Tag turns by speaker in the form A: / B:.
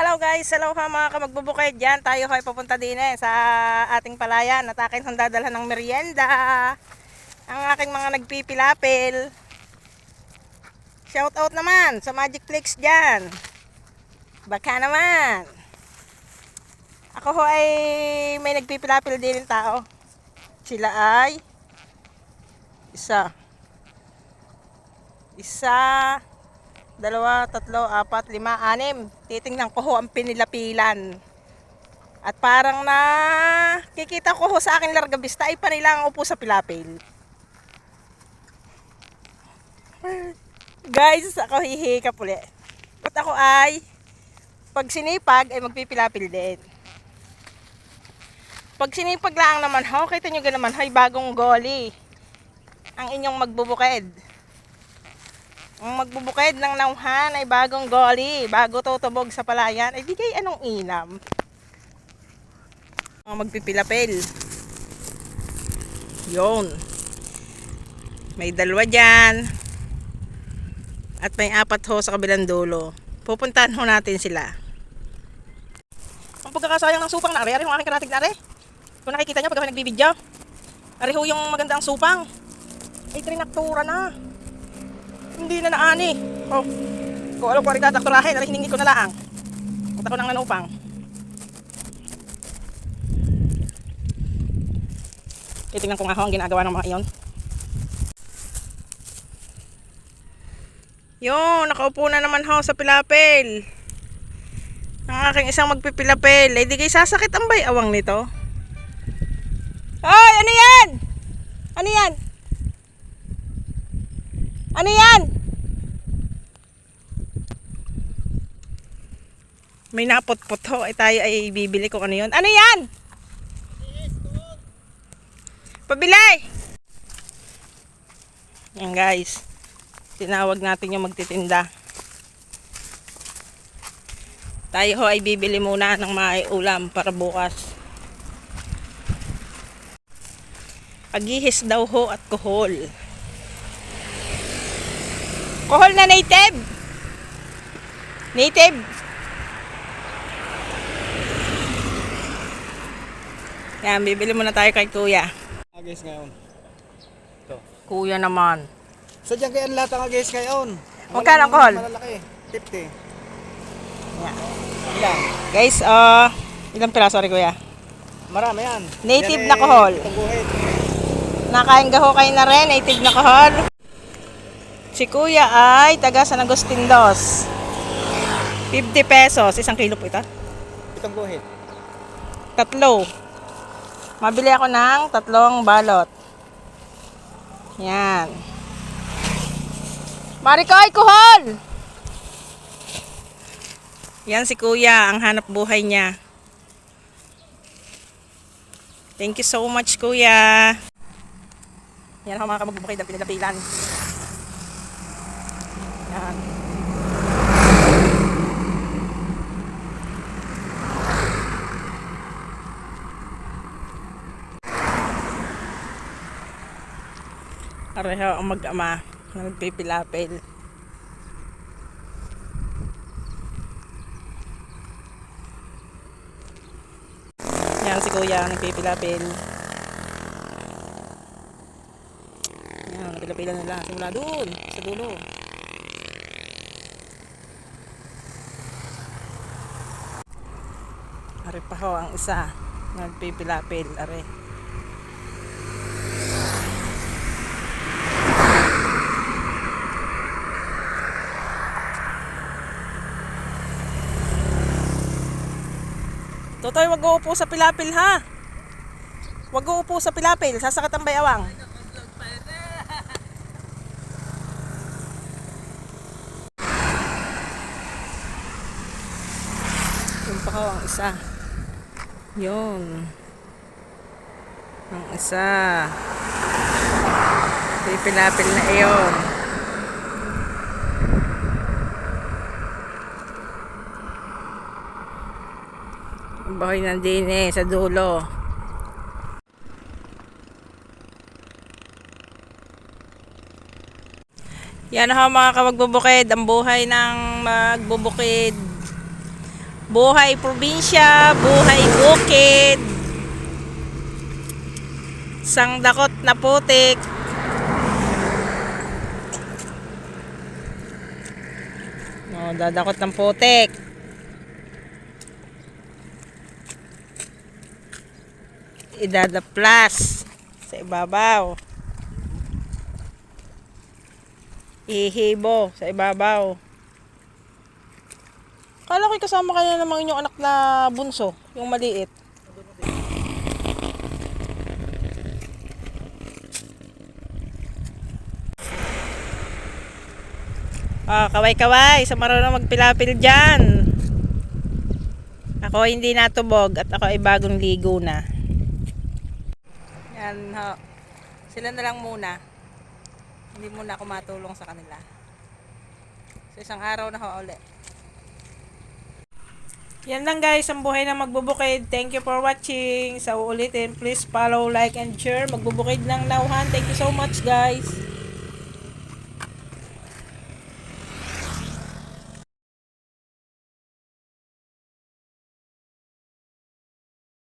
A: hello guys. Hello ha mga kamagbubukid. Yan, tayo ay papunta din eh sa ating palayan at akin hong dadalhan ng merienda. Ang aking mga nagpipilapil. Shout out naman sa Magic Flix dyan. Baka naman. Ako ho ay may nagpipilapil din ng tao. Sila ay isa. Isa, dalawa, tatlo, apat, lima, anim. Titingnan ko ho ang pinilapilan. At parang na kikita ko ho sa aking largabista ay panilang upo sa pilapil. Guys, ako hihikap uli. At ako ay pag sinipag ay magpipilapil din. Pag sinipag lang naman ho, kita nyo naman ho, bagong goli. Ang inyong magbubukid. Ang magbubukid ng nauhan ay bagong goli, bago tutubog sa palayan, ay bigay anong inam. Ang magpipilapil. Yon. May dalawa dyan. At may apat ho sa kabilang dulo. Pupuntahan ho natin sila. Ang pagkakasayang ng supang na ari, ari ho aking karatig na ari. Kung nakikita nyo pag ako nagbibidyo. Ari ho yung magandang supang. Ay trinaktura na. Hindi na naani. Oh. Kung alam ko rin tatakturahin, alam hiningi ko na laang. Punta ko ng nanupang. Titingnan ko nga ho ang ginagawa ng mga iyon. Yun, nakaupo na naman ho sa pilapil. Ang aking isang magpipilapil. Ay, di kayo sasakit ang bayawang nito. Hoy, ano yan? Ano yan? Ano yan? May napot-pot ho. Ay tayo ay bibili kung ano yun. Ano yan? Pabili! Yan guys. Tinawag natin yung magtitinda. Tayo ho ay bibili muna ng mga ulam para bukas. Agihis daw ho at kuhol. Kuhol na native. Native. Yan, bibili muna tayo kay kuya.
B: Ah, guys ngayon. Ito.
A: Kuya naman.
B: Sadyang kaya ang lata nga guys ngayon.
A: Magkano ang call?
B: Malalaki. 50.
A: Yan.
B: Ilan?
A: Guys, uh, ilang piraso rin kuya?
B: Marami yan.
A: Native
B: Yan
A: na
B: eh,
A: kohol.
B: guhit.
A: Nakain gaho kayo na rin, native na kahol. Si kuya ay taga San Agustin Dos. 50 pesos, isang kilo po ito.
B: Itong guhit.
A: Tatlo. Mabili ako ng tatlong balot. Yan. Marikoy, kuhol! Yan si kuya, ang hanap buhay niya. Thank you so much, kuya. Yan ako mga kamagbukid ang pinilapilan. Yan. Pareho ang mag-ama na nagpipilapil. Yan si kuya nagpipilapil. Yan, napilapilan nila. Simula doon, sa dulo. Are pa ho ang isa. Nagpipilapil, are. Totoy, wag uupo sa pilapil ha. Wag uupo sa pilapil, sasakat ang bayawang. Yun pa ang isa. Yun. Ang isa. Pipilapil na iyon. Bahoy ng dine sa dulo. Yan ho mga kamagbubukid, ang buhay ng magbubukid. Buhay probinsya, buhay bukid. Sangdakot na putik. No, dadakot ng putik. Idadaplas sa ibabaw. Ihibo sa ibabaw. Kala ko'y kasama ka na naman yung anak na bunso, yung maliit. Ah, kaway-kaway, sa marunong magpilapil dyan. Ako hindi natubog at ako ay bagong ligo na. Yan ho. Sila na lang muna. Hindi muna ako matulong sa kanila. Sa isang araw na ho ulit. Yan lang guys, ang buhay na magbubukid. Thank you for watching. Sa uulitin, please follow, like, and share. Magbubukid ng nauhan. Thank you so much guys.